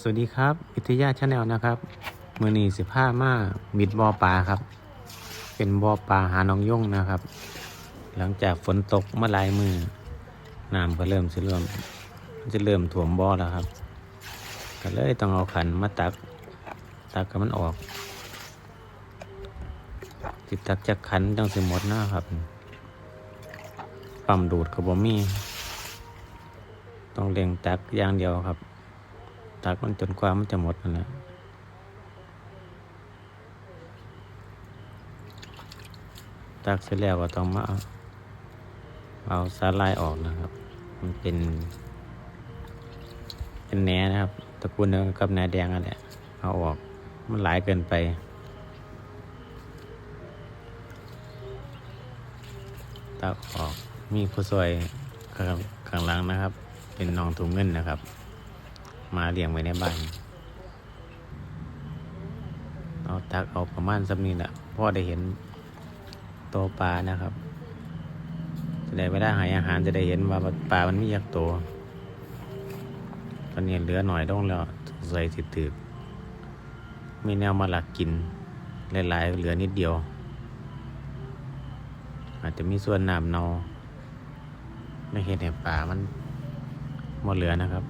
สวัสดีครับวิทยาชาแนลนะครับมือนีสิผ้ามามิดบอปลาครับ เป็นบอปลาหาน้องย่งนะครับ หลังจากฝนตกเมื่อหลายมือน้ำก็เริ่มจะเริ่มจะเริ่มถ่วมบอแล้วครับ ก็เลยต้องเอาขันมาตัก ตักกับมันออกจิตักจากขันจังสิหมดนะครับปั๊มดูดกับบอมี่ต้องเล็งตักอย่างเดียวครับ ตักมันจนกว่ามันจะหมดนั่นแหละตักเสร็จแล้วก็ต้องมาเอาเอาสาลายออกนะครับ มันเป็น เป็นแหนนะครับ ตะกูลเดียวกับแหนแดงนั่นแหละเอาออก มันหลายเกินไปตักออกมีผู้ซอยข้างข้างหลังนะครับ เป็นน้องถุงเงินนะครับ มาเลี้ยงไว้ในบ้าน เอาตักเอาประมาณสักนี้แหละพ่อได้เห็นโตวปลานะครับ จะได้เวลาหายอาหารจะได้เห็นว่าปลามันมียักษ์โตวตอนนี้เหลือหน่อยต้องแล้วสงสัยสิตึกมีแนวมาหลักกินหลายๆเหลือนิดเดียว อาจจะมีส่วนน้ำนาไม่เห็นเห็นปลามันหมดเหลือนะครับ